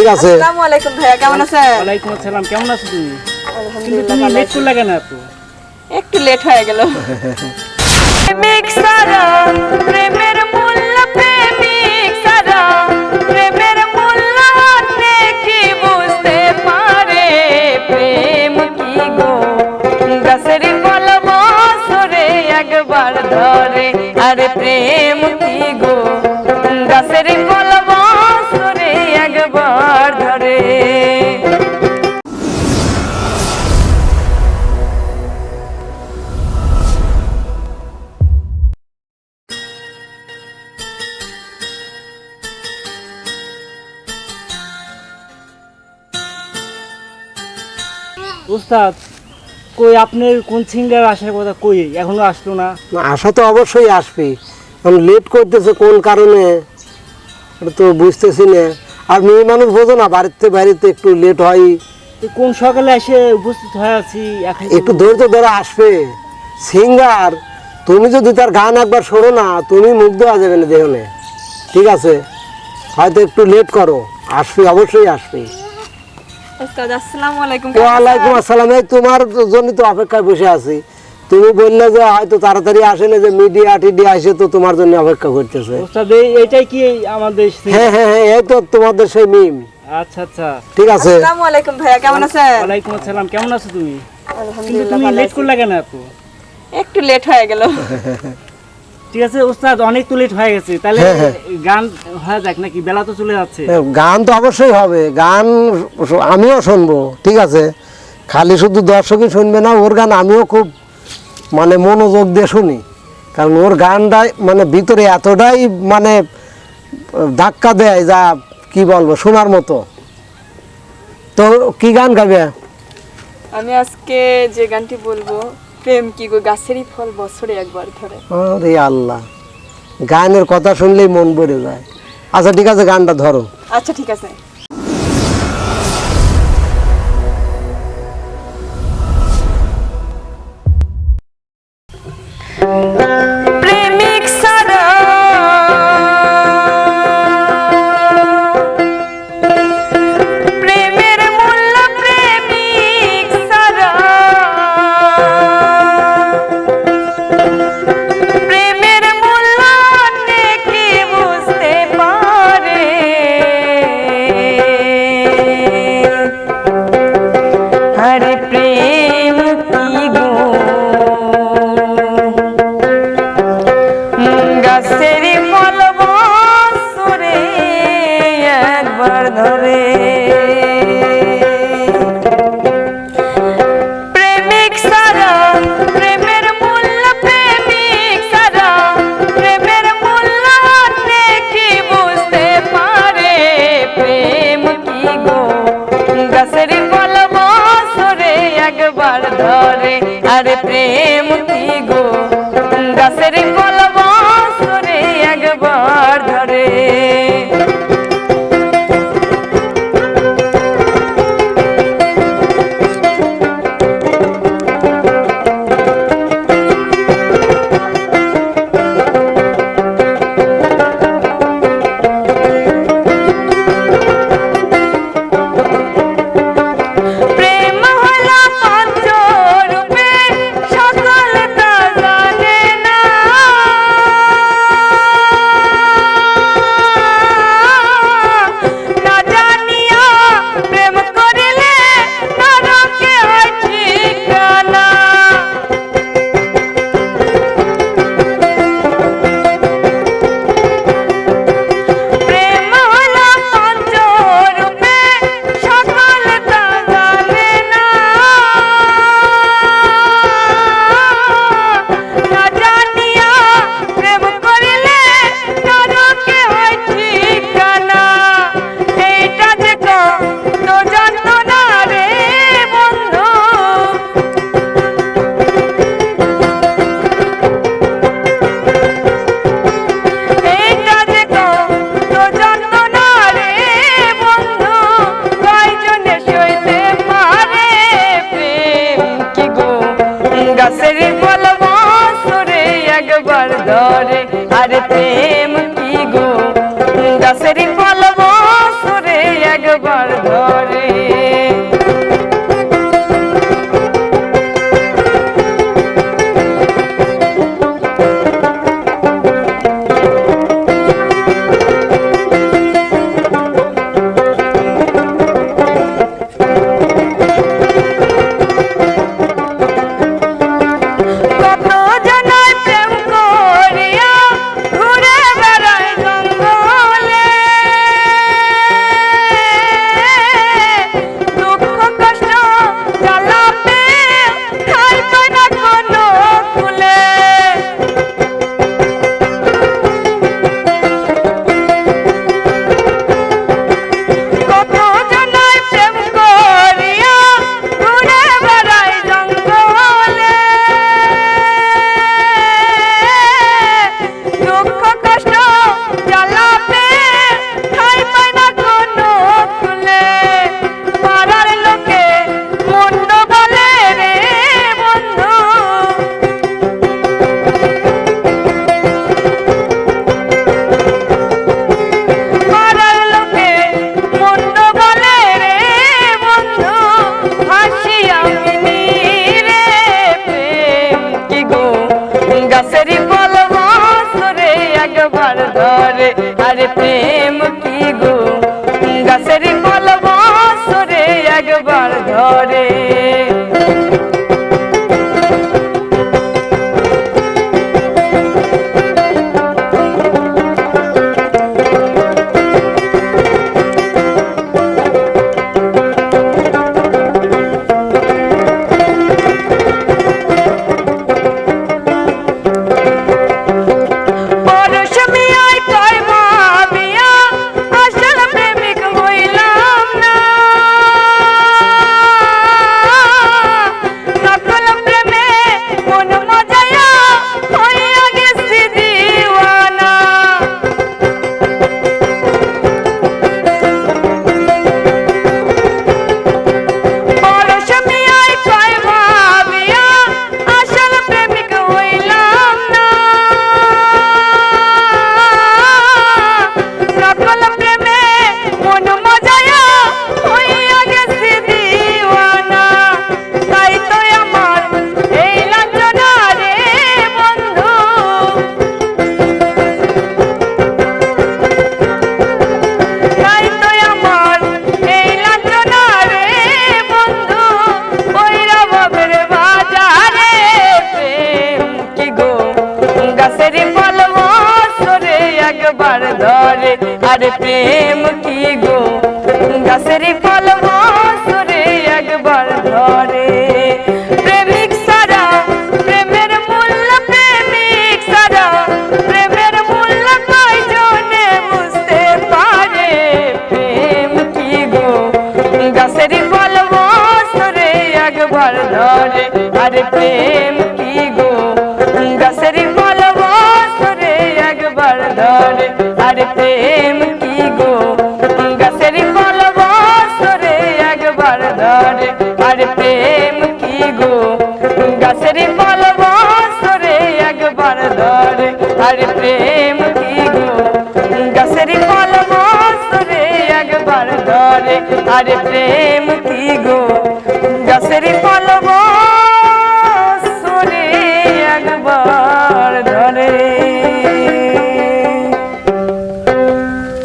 ঠিক আছে। আসসালামু আলাইকুম ভাইয়া কেমন আছেন? ওয়ালাইকুম আসসালাম কেমন আছো তুমি? কিন্তু আলহামদুলিল্লাহ তুমি লেট। করলে কেন এত? একটু লেট হয়ে গেল। প্রেমিক উস্তাদ কই আপনার কোন সিঙ্গার আসার কথা কই? এখনও আসলো না। আশা তো অবশ্যই আসবে। লেট করতেছে কোন কারণে? এটা তো বুঝতেছি না। আর মেয়ে মানুষ বোঝো না বাড়িতে বাড়িতে একটু লেট হয়। কোন সকালে এসে উপস্থিত হয়ে আছি একটু ধৈর্য ধরে আসবে। সিঙ্গার তুমি যদি তার গান একবার শোনো না তুমি মুগ্ধ হয়ে যাবে না দেহনে। ঠিক আছে? হয়তো একটু লেট করো। আসবে অবশ্যই আসবে। ওয়ালাইকুম আসসালাম। তোমার জন্য তো অপেক্ষায় বসে আছি। তুমি বললে যে হয়তো তাড়াতাড়ি আসে না যে মিডিয়া টিডিয়া এসে তো তোমার জন্য অপেক্ষা করতেছে। এইটাই কি আমাদের হ্যাঁ হ্যাঁ হ্যাঁ এই তো তোমাদের সেই মিম। আচ্ছা আচ্ছা। ঠিক আছে। আসসালামু আলাইকুম ভাইয়া কেমন আছেন? ওয়ালাইকুম আসসালাম কেমন আছো তুমি? আলহামদুলিল্লাহ তুমি লেট করলে কেন এত? একটু লেট হয়ে গেল। ঠিক আছে উস্তাদ অনেক তো লেট হয়ে গেছে। তাহলে হ্যাঁ, হ্যাঁ। গান হয়ে যাক নাকি? বেলা তো চলে যাচ্ছে। হ্যাঁ, গান তো অবশ্যই হবে। গান আমিও শুনব ঠিক আছে? খালি শুধু দর্শকই শুনবে না ওর গান আমিও খুব মানে মনোযোগ দিয়ে শুনি। কারণ ওর গানটাই মানে ভিতরে এতটাই মানে ধাক্কা দেয় যা কি বলব শোনার মতো। তো কি গান গাবে আমি আজকে যে গানটি বলব প্রেম কি গো গাছেরই ফল বছরে একবার ধরে। আরে আল্লাহ গানের কথা শুনলেই মন ভরে যায়। আচ্ছা ঠিক আছে গানটা ধরো। আচ্ছা ঠিক আছে। ধরে আরে প্রেম গো? গাছের ধারে আরে প্রেম একবার ধরে, আরে প্রেম কি গো? গাছের ফল বছরে একবার ধরে। প্রেমিক সারা, প্রেমের মূল্য প্রেমিক সারা। প্রেমের মূল্য কয়জনে বুঝতে পারে? প্রেম কি গো? গাছের ফল বছরে একবার ধরে, আরে প্রেম প্রেম কি গো? গাছের ফল বছরে একবার ধরে, আর প্রেম কি গো? গাছের ফল বছরে একবার ধরে, আর প্রেম কি গো? গাছের ফল বছরে একবার ধরে, আর প্রেম